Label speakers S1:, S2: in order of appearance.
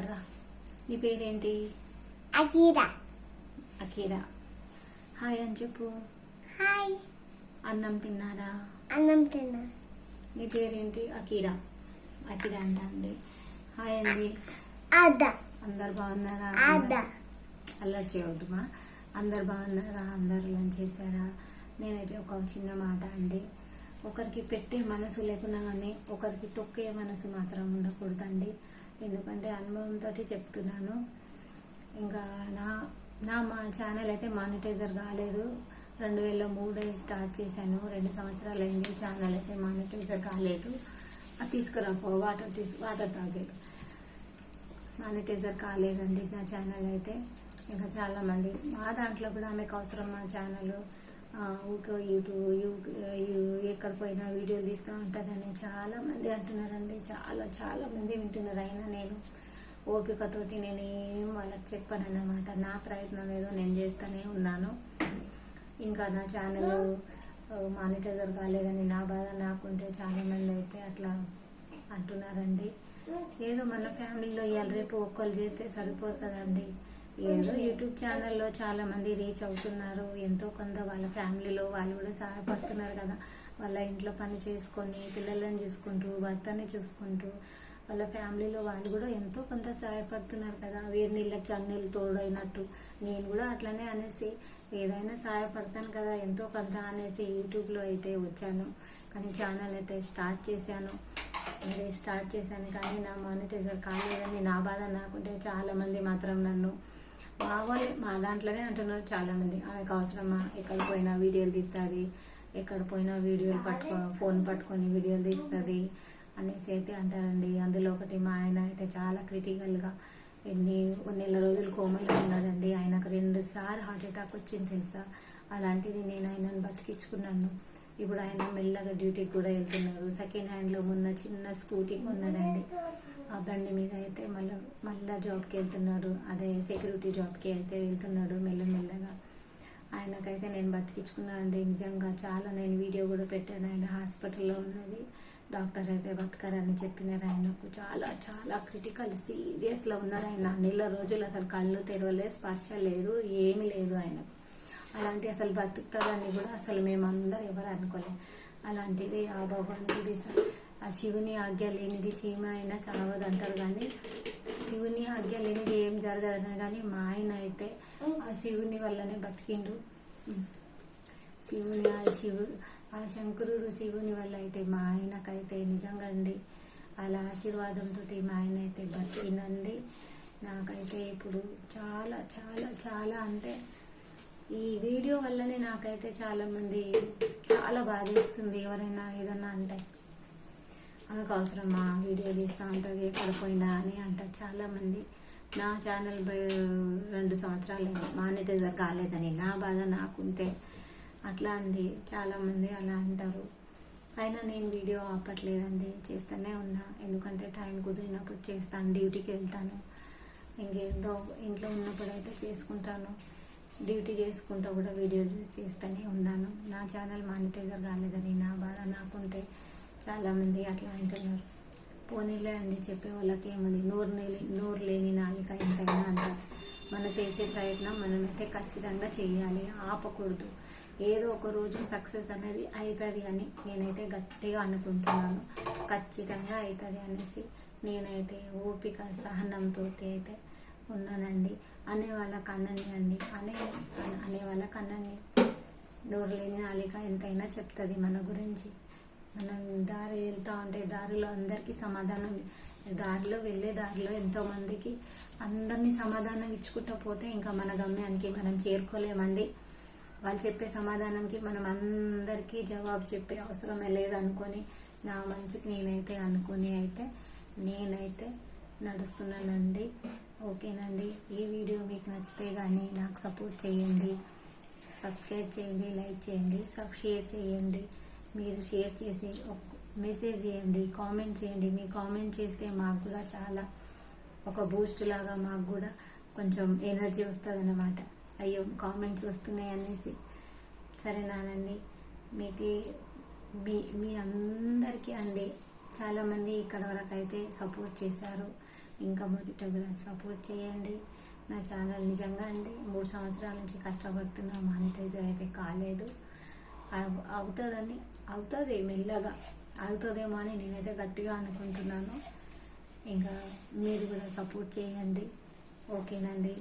S1: మాట్లాడరా నీ పేరేంటి?
S2: అకీరా
S1: అకీరా హాయ్ అని చెప్పు.
S2: హాయ్.
S1: అన్నం తిన్నారా?
S2: అన్నం తిన్నా.
S1: నీ పేరేంటి? అకీరా అకీరా అంట అండి. హాయ్ అండి.
S2: అద
S1: అందరు బాగున్నారా?
S2: అద
S1: అల్లరి చేయవద్దుమా అందరు బాగున్నారా? అందరు లంచ్ చేశారా? నేనైతే ఒక చిన్న మాట అండి. ఒకరికి పెట్టే మనసు లేకున్నా కానీ ఒకరికి తొక్కే మనసు మాత్రం ఉండకూడదండి. ఎందుకంటే అనుభవంతో చెప్తున్నాను. ఇంకా నా నా మా ఛానల్ అయితే మానిటైజర్ కాలేదు. రెండు వేల మూడు స్టార్ట్ చేశాను. రెండు సంవత్సరాలు అయింది ఛానల్ అయితే మానిటైజర్ కాలేదు. అది తీసుకురాపో వాటర్ తీసు వాటర్ తాగేది మానిటైజర్ కాలేదండి నా ఛానల్ అయితే. ఇంకా చాలామంది మా దాంట్లో కూడా ఆమెకు అవసరం మా ఛానల్ ఊకే యూట్యూబ్ యూ- ఎక్కడ పోయినా వీడియోలు తీస్తూ ఉంటుందని చాలామంది అంటున్నారండి. చాలా చాలామంది వింటున్నారు. అయినా నేను ఓపికతోటి నేను ఏం వాళ్ళకి చెప్పానన్నమాట. నా ప్రయత్నం ఏదో నేను చేస్తూనే ఉన్నాను. ఇంకా నా ఛానల్ మానిటైజర్ కాలేదని నా బాధ నాకుంటే చాలామంది అయితే అట్లా అంటున్నారండి. ఏదో మన ఫ్యామిలీలో ఇవాళ రేపు ఒక్కరు చేస్తే సరిపోతుందండి. ఏదో యూట్యూబ్ ఛానల్లో చాలా మంది రీచ్ అవుతున్నారు. ఎంతో కొంత వాళ్ళ ఫ్యామిలీలో వాళ్ళు కూడా సహాయపడుతున్నారు కదా. వాళ్ళ ఇంట్లో పని చేసుకొని పిల్లలను చూసుకుంటూ భర్తని చూసుకుంటూ వాళ్ళ ఫ్యామిలీలో వాళ్ళు కూడా ఎంతో కొంత సహాయపడుతున్నారు కదా. వేడి నీళ్ళకి చన్నీళ్ళు తోడైనట్టు. నేను కూడా అట్లనే అనేసి ఏదైనా సహాయపడతాను కదా ఎంతో కొంత అనేసి యూట్యూబ్లో అయితే వచ్చాను. కానీ ఛానల్ అయితే స్టార్ట్ చేశాను. అదే స్టార్ట్ చేశాను కానీ నా మానిటైజర్ కాలేదని నా బాధ నాకుంటే చాలామంది మాత్రం నన్ను బాగోలే మా దాంట్లోనే అంటున్నారు చాలామంది. ఆమెకు అవసరమా ఎక్కడ పోయినా వీడియోలు తీస్తుంది ఎక్కడ పోయినా వీడియోలు పట్టుకో ఫోన్ పట్టుకొని వీడియోలు తీస్తుంది అనేసి అయితే అంటారండి. అందులో ఒకటి మా ఆయన అయితే చాలా క్రిటికల్గా ఎన్ని నెల రోజులు కోమలో ఉన్నాడండి. ఆయనకు రెండు సార్లు హార్ట్ అటాక్ వచ్చింది తెలుసా? అలాంటిది నేను ఆయనను బతికించుకున్నాను. ఇప్పుడు ఆయన మెల్లగా డ్యూటీకి కూడా వెళ్తున్నారు. సెకండ్ హ్యాండ్లో మొన్న చిన్న స్కూటీ కొన్నాడండి. ఆ బండి మీద అయితే మళ్ళీ మళ్ళీ జాబ్కి వెళ్తున్నాడు. అదే సెక్యూరిటీ జాబ్కి అయితే వెళ్తున్నాడు మెల్లమెల్లగా ఆయనకైతే నేను బతికించుకున్నాను అండి. నిజంగా చాలా నేను వీడియో కూడా పెట్టాను. ఆయన హాస్పిటల్లో ఉన్నది. డాక్టర్ అయితే బతకరని చెప్పినారు ఆయనకు. చాలా చాలా క్రిటికల్ సీరియస్లో ఉన్నాడు ఆయన. నెల రోజులు అసలు కళ్ళు తెరవలేదు స్పర్శ లేదు ఏమీ లేదు ఆయనకు. అలాంటి అసలు బతుకుతారని కూడా అసలు మేమందరం ఎవరు అనుకోలేం అలాంటిది ఆ భగవానుడి ఆ శివుని ఆజ్ఞ లేనిది సీమ అయినా చావదు అంటారు కానీ శివుని ఆజ్ఞ లేనిది ఏం జరగదని కానీ మా ఆయన అయితే ఆ శివుని వల్లనే బతికిండు. శివుని ఆ శివు ఆ శంకరుడు శివుని వల్ల అయితే మా ఆయనకైతే నిజంగా అండి అలా ఆశీర్వాదంతో మా ఆయన అయితే బతికిందండి నాకైతే ఇప్పుడు చాలా చాలా చాలా అంటే ఈ వీడియో వల్లనే నాకైతే చాలామంది చాలా బాధేస్తుంది ఎవరైనా ఏదన్నా అంటే. ఆమెకు అవసరమా? వీడియో తీస్తూ ఉంటుంది ఎక్కడ పోయినా అని అంటారు చాలామంది. నా ఛానల్ రెండు సంవత్సరాలు మానిటైజర్ కాలేదని. నా బాధ నాకుంటే అట్లా అండి. చాలామంది అలా అంటారు. అయినా నేను వీడియో ఆపట్లేదండి. చేస్తూనే ఉన్నా. ఎందుకంటే టైం కుదిరినప్పుడు చేస్తాను. డ్యూటీకి వెళ్తాను. ఇంకేదో ఇంట్లో ఉన్నప్పుడు అయితే చేసుకుంటాను. డ్యూటీ చేసుకుంటూ కూడా వీడియోలు చేస్తూనే ఉన్నాను. నా ఛానల్ మానిటైజర్ కాలేదని నా బాధ నాకుంటే చాలామంది అట్లా అంటున్నారు. పోనీలే అండి చెప్పే వాళ్ళకి ఏముంది? నోరు లేని నోరు లేని నాలిక ఎంతైనా అంటారు మన చేసే ప్రయత్నం మనమైతే ఖచ్చితంగా చేయాలి. ఆపకూడదు. ఏదో ఒక రోజు సక్సెస్ అనేది అవుతుంది అని నేనైతే గట్టిగా అనుకుంటున్నాను. ఖచ్చితంగా అవుతుంది అనేసి నేనైతే ఓపిక సహనంతో అయితే ఉన్నానండి. అనే వాళ్ళ కన్నని అండి. అనే అనే వాళ్ళ కన్నని. నోరు లేని నాలిక ఎంతైనా చెప్తుంది మన గురించి. మనం దారి వెళ్తూ ఉంటే దారిలో అందరికీ సమాధానం దారిలో వెళ్ళే దారిలో ఎంతోమందికి అందరినీ సమాధానం ఇచ్చుకుంటూ పోతే ఇంకా మన గమ్యానికి మనం చేరుకోలేమండి. వాళ్ళు చెప్పే సమాధానంకి మనం అందరికీ జవాబు చెప్పే అవసరమే లేదనుకొని నా మనసుకి నేనైతే అనుకుని అయితే నేనైతే నడుస్తున్నానండి. ఓకేనండి. ఈ వీడియో మీకు నచ్చితే కానీ నాకు సపోర్ట్ చేయండి. సబ్స్క్రైబ్ చేయండి లైక్ చేయండి సబ్ షేర్ చేయండి. మీరు షేర్ చేసి ఒక మెసేజ్ చేయండి కామెంట్ చేయండి. మీ కామెంట్ చేస్తే మాకు కూడా చాలా ఒక బూస్ట్ లాగా మాకు కూడా కొంచెం ఎనర్జీ వస్తుంది అన్నమాట అయ్యో కామెంట్స్ వస్తున్నాయి అనేసి. సరేనానండి మీకు మీ మీ అందరికీ అండి. చాలామంది ఇక్కడ వరకు అయితే సపోర్ట్ చేశారు. ఇంకా మొదట కూడా సపోర్ట్ చేయండి. నా ఛానల్ నిజంగా అండి. మూడు సంవత్సరాల నుంచి కష్టపడుతున్నా మానిటైజర్ అయితే కాలేదు. అవుతుందని అవుతుంది మెల్లగా. అవుతుందేమో అని నేనైతే గట్టిగా అనుకుంటున్నాను. ఇంకా మీరు కూడా సపోర్ట్ చేయండి. ఓకేనండి.